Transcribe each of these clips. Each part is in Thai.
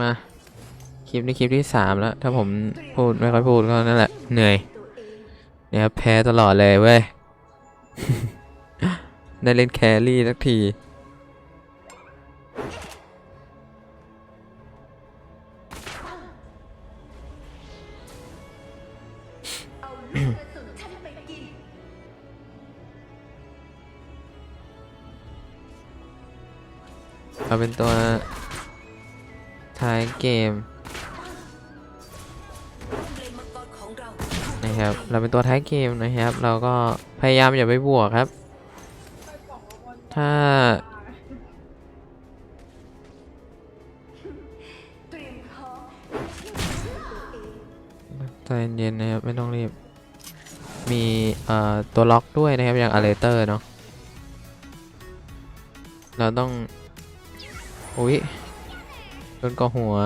มา คลิปนี้คลิปที่สามแล้ว ถ้าผมพูดไม่ค่อยพูดก็นั่นแหละ เหนื่อย เนี่ยแพ้ตลอดเลยเว้ย ได้เล่นแครี่สักที เอาเป็นตัว ท้ายเกมนะครับ เราเป็นตัวท้ายเกมนะครับ เราก็พยายามอย่าไปบวกครับ ถ้า ใจเย็นนะครับ ไม่ต้องรีบ มีเอ่อตัวล็อกด้วยนะครับ อย่างอเลเตอร์เนาะ เราต้อง อุ๊ย โดนกอหัว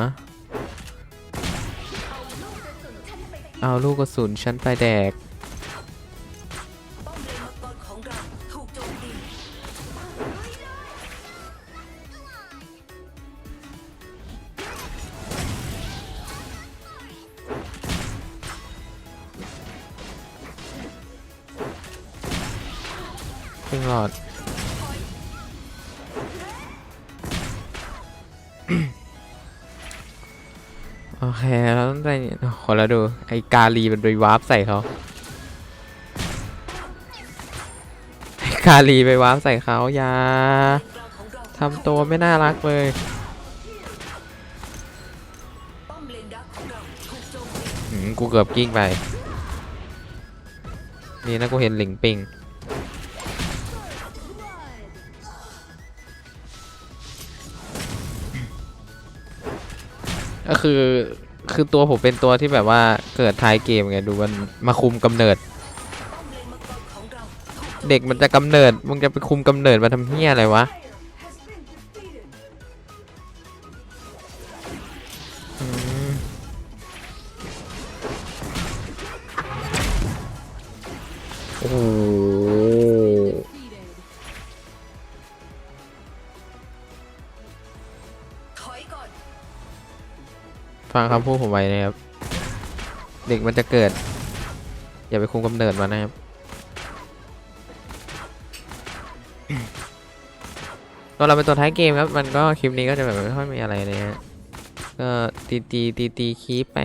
เอาลูกกระสุนฉันไปแดกป้อมเลนมังกรของเราถูกโจมตีครึ่งหลอด เคเราต้องใจเย็นขอแล้วดู ไอ้กาลีมันไปวาร์ปใส่เขาไอ้กาลีไปวาร์ปใส่เขาอย่าทำตัวไม่น่ารักเลยป้อมเลนดักของเราถูกโจมตีหืมกูเกือบกิ้งไป นี่นะกูเห็นหลิงปิงก็คือ คือตัวผมเป็นตัวที่แบบว่าเกิดท้ายเกมไงดูมันมาคุมกำเนิด เด็กมันจะกำเนิดมึงจะไปคุมกำเนิดมาทำเฮี้ยอะไรวะ ฟังคำพูดผมไว้นะครับ เด็กมันจะเกิด อย่าไปคุมกำเนิดมันนะครับตัวเราเป็นตัวท้ายเกมครับ มันก็คลิปนี้ก็จะแบบไม่ค่อยมีอะไรเลยฮะก็ตีตีตีตีคีปไป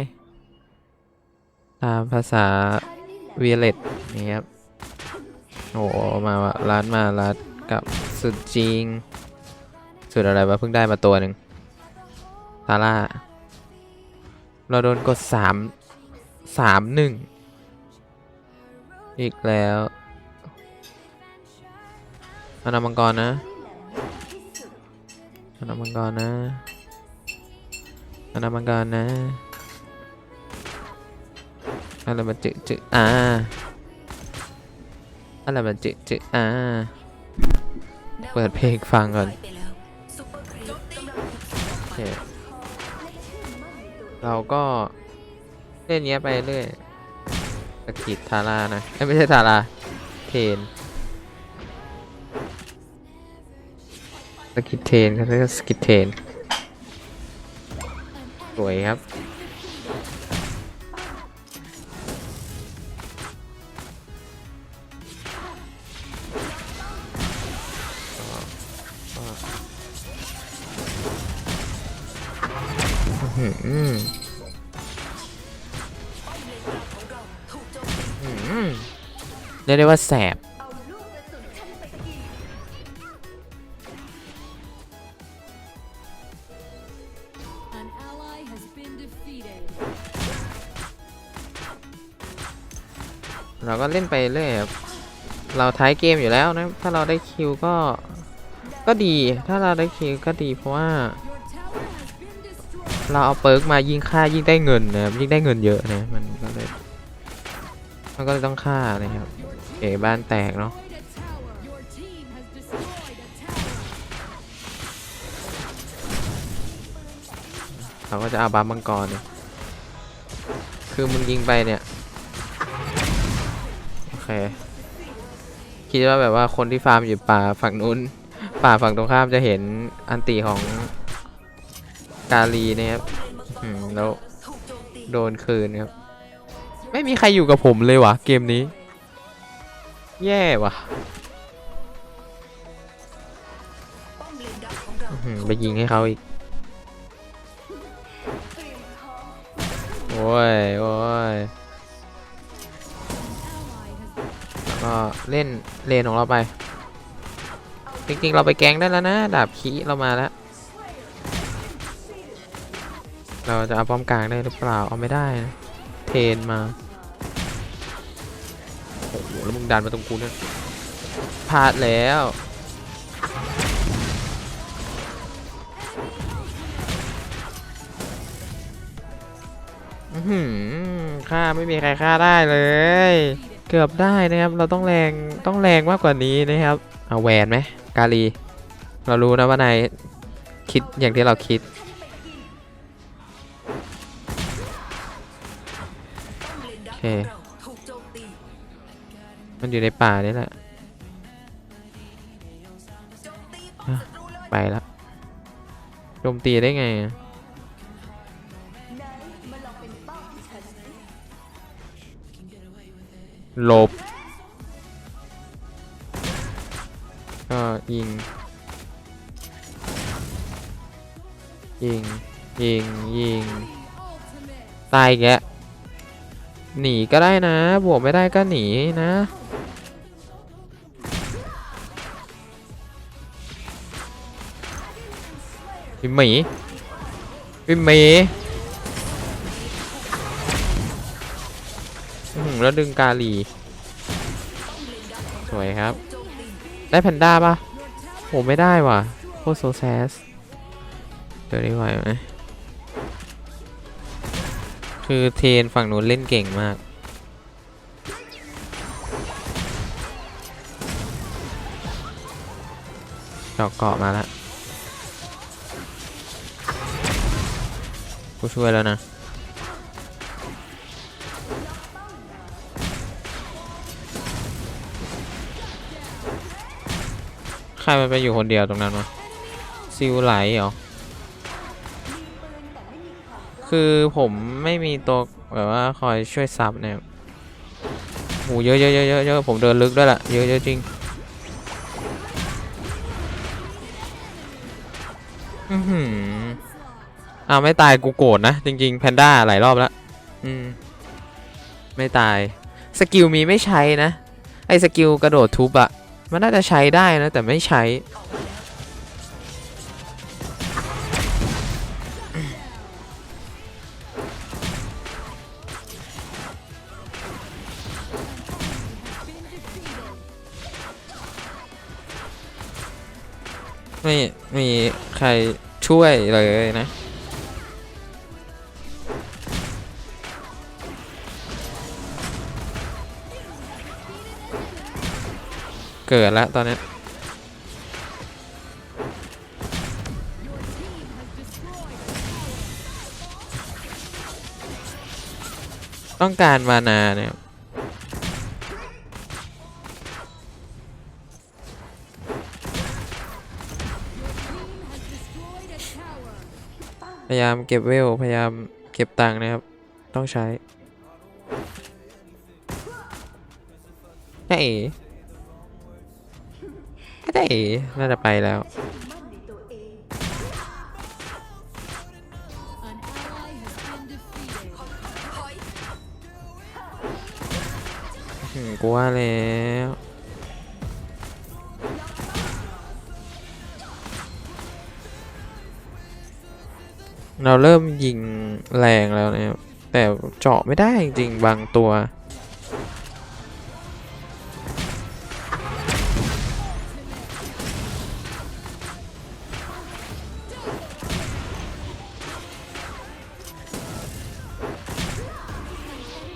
ตามภาษาเวียเลตนี่ครับโอ้มาว่ะร้านมาร้านกับสุดจริง สุดอะไรวะเพิ่งได้มาตัวหนึ่งซาร่า เราโดนกดสามสามหนึ่งอีกแล้วอานำมังกรนะอานำมังกรนะอานำมังกรนะอะไรมันจึจึอ่าอะไรมันจึจึอ่าเปิดเพลงฟังก่อนโอเค เราก็เล่นเนี้ยไปเรื่อยสกิดทารานะไม่ใช่ทาราเทนสกิดเทนเขาเรียกว่าสกิดเทนสวยครับ รียกได้ว่าแสบเราก็เล่นไปเรื่อยครับเราท้ายเกมอยู่แล้วนะ ถ้าเราได้คิวก็ ก็ดี ถ้าเราได้คิวก็ดีเพราะว่า เราเอาเปิร์กมายิ่งฆ่ายิ่งได้เงินนะครับยิ่งได้เงินเยอะนะ มันก็เลย มันก็เลยต้องฆ่านะครับ เอบ้านแตกเนาะเราก็จะเอาบัฟมังกรเนี่ยคือมึงยิงไปเนี่ย โอเค คิดว่าแบบว่าคนที่ฟาร์มอยู่ป่าฝั่งนู้น ป่าฝั่งตรงข้ามจะเห็นอันตีของกาลีนะครับอืมแล้วโดนคืนครับ ไม่มีใครอยู่กับผมเลยวะเกมนี้ แย่ว่ะป้อมเลนดักของเราอื้อหือไปยิงให้เขาอีก โอ้ย โอ้ย Ally has ก็เล่นเลนของเราไป จริงๆ เราไปแกงได้แล้วนะ ดาบคีเรามาแล้ว เราจะเอาป้อมกลางได้หรือเปล่า เอาไม่ได้นะ เทรนมาโอ้โห แล้วมึงดันมาตรงกูเนี่ยพลาดแล้วอือหือฆ่าไม่มีใครฆ่าได้เลย เกือบได้นะครับ เราต้องแรงต้องแรงมากกว่านี้นะครับ เอาแหวนไหมกาลี เรารู้นะว่านายคิดอย่างที่เราคิด โอเค มันอยู่ในป่านี่แหละไปแล้วโจมตีได้ไงหลบ ก็ยิง ยิง ยิง ยิง ตายแกหนีก็ได้นะ บวกไม่ได้ก็หนีนะ พิมหมีพิมหมีหือแล้วดึงกาลี สวยครับ ได้แพนด้าปะโหไม่ได้ว่ะโคตรโซแซสเดี๋ยวนี้ไหวไหมคือเทนฝั่งนู้นเล่นเก่งมากดอกเกาะมาแล้ว กูช่วยแล้วนะใครมันไปอยู่คนเดียวตรงนั้นวะซิลไหลเหรอ คือผมไม่มีตัวแบบว่าคอยช่วยซับเนี่ยหเยอะเยอะเยอะเยอะเยอะผมเดินลึกด้วยล่ะ เยอะเยอะจริงอือหือ อ้าวไม่ตายกูโกรธนะ จริง ๆ แพนด้าหลายรอบแล้ว อืม ไม่ตาย สกิลมีไม่ใช้นะ ไอ้สกิลกระโดดทุบอะมันน่าจะใช้ได้นะ แต่ไม่ใช้ ไม่มีใครช่วยเลยนะ เกิดแล้วตอนนี้ต้องการมานาเนี่ยพยายามเก็บเวล พยายามเก็บตังค์นะครับ ต้องใช้ได้ เอ๋ได้น่าจะไปแล้ว An ally has been defeated. ถอยอืมกูว่าแล้วเราเริ่มยิงแรงแล้วนะครับแต่เจาะไม่ได้จริงๆบางตัว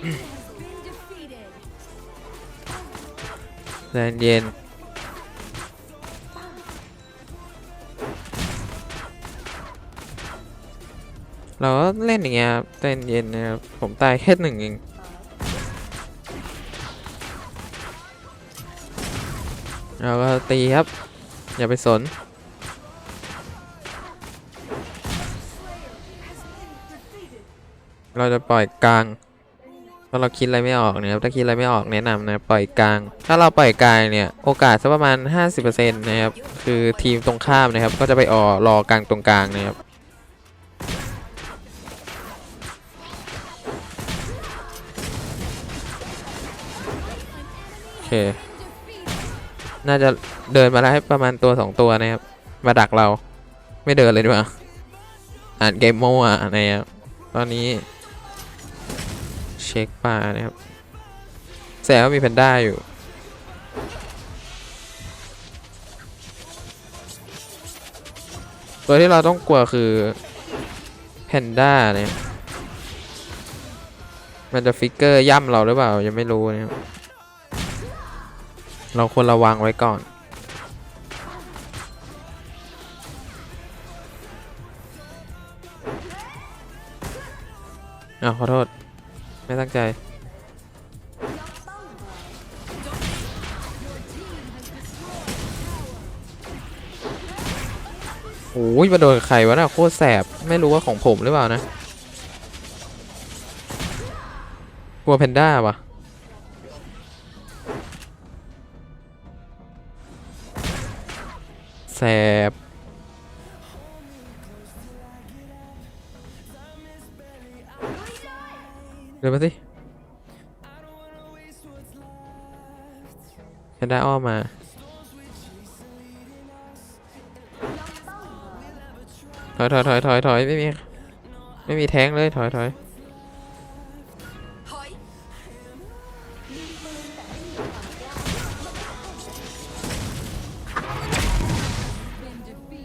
Been defeated. แดนเย็นเราก็เล่นอย่างเงี้ยครับใจเย็นนะครับผมตายแค่หนึ่งเองเราก็ตีครับ อย่าไปสน เราจะปล่อยกลาง ถ้าเราคิดอะไรไม่ออกเนี่ยครับถ้าคิดอะไรไม่ออกแนะนำนะปล่อยกลาง ถ้าเราปล่อยกลางเนี่ยโอกาสสักประมาณ 50%นะครับคือทีมตรงข้ามนะครับ ก็จะไปออรอกลางตรงกลางนะครับโอเค น่าจะเดินมาได้ประมาณตัวสองตัวนะครับ มาดักเราไม่เดินเลยดีกว่าอ่านเกมโม่อะนะครับตอนนี้ ช็คป่านะครับแสดงว่ามีแพนด้าอยู่ตัวที่เราต้องกลัวคือแพนด้าเนี่ย มันจะฟิกเกอร์ย่ำเราหรือเปล่า ยังไม่รู้นะครับเราควรระวังไว้ก่อนอ้าวขอโทษ ไม่ตั้งใจ โอ้ยมาโดนใครวะน่ะโคตรแสบ ไม่รู้ว่าของผมหรือเปล่านะ กลัวแพนด้าวะแสบ นมาสิแพนด้าอ้อมมา ถอยถอยถอยถอยถอยไม่มี ไม่มีแท้งเลย ถอยถอยถอย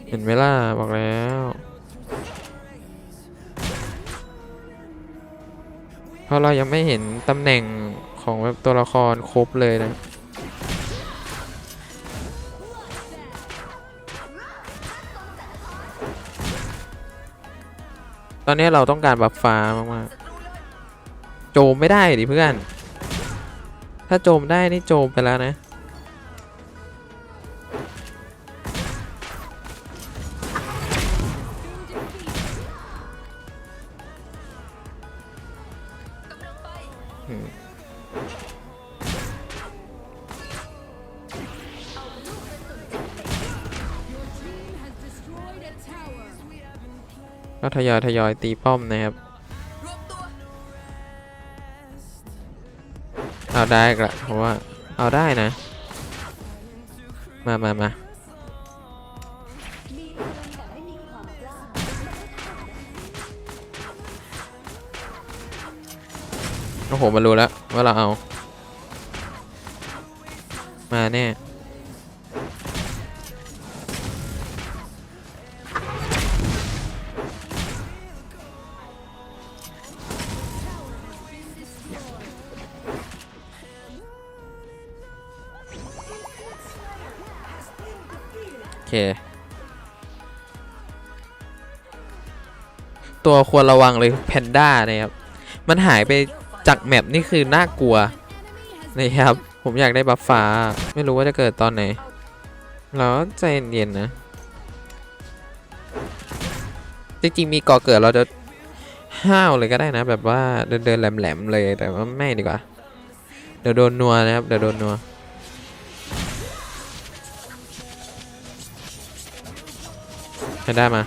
เห็นไหมล่ะ บอกแล้ว ราะเรายังไม่เห็นตำแหน่งของแบบตัวละครครบเลยนะตอนนี้เราต้องการบัฟฟ้ามากๆโจมไม่ได้ดิเพื่อน ถ้าโจมได้นี่โจมไปแล้วนะ ก็ทยอยทยอยตีป้อมนะครับเอาได้กละเพราะว่าเอาได้นะ มามามาโอ้โหมันรู้แล้วว่าเราเอา มาแน่ เค ตัวควรระวังเลยแพนด้านะครับ มันหายไปจากแมปนี่คือน่ากลัวนะครับ ผมอยากได้บัฟฟ้า ไม่รู้ว่าจะเกิดตอนไหนเราใจเย็นๆนะ จริงๆมีก่อเกิดเราจะห้าวเลยก็ได้นะ แบบว่าเดินเดินๆแหลมๆเลยแต่ว่าไม่ดีกว่า เดี๋ยวโดนนัวนะครับ เดี๋ยวโดนนัว ให้ได้มา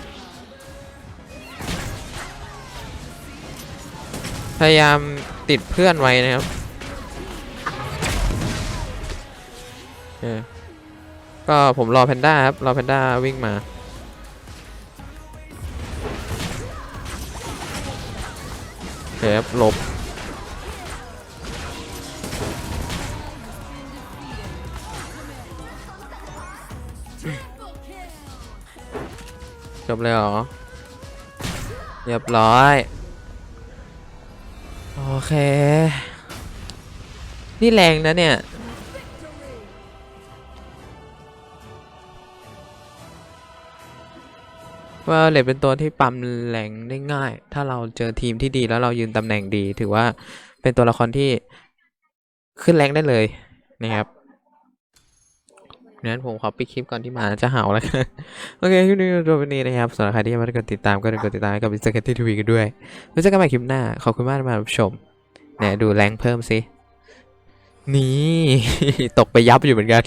พยายามติดเพื่อนไว้นะครับโอเคก็ผมรอแพนด้าครับ รอแพนด้าวิ่งมาเคครับหลบ จบเลยเหรอ เรียบร้อย โอเค นี่แรงนะเนี่ย ว่าเลดเป็นตัวที่ปั๊มแรงได้ง่าย ถ้าเราเจอทีมที่ดีแล้วเรายืนตำแหน่งดี ถือว่าเป็นตัวละครที่ขึ้นแรงได้เลยนะครับ งั้นผมขอปิดคลิปก่อนที่หมาจะเห่าแล้วกันโอเคคลิปนี้จบววันนี้นะครับสำหรับใครที่ยังไม่ได้กดติดตามก็กดติดตามกับอินสตาแกรมทีวีกันด้วยไว้เจอกันใหม่คลิปหน้า ขอบคุณมากที่มารับชมเนี่ยดูแรงเพิ่มสินี่ตกไปยับอยู่เหมือนกัน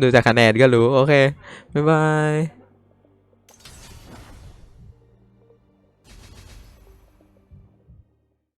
ดูจากคะแนนก็รู้ โอเค บ๊ายบาย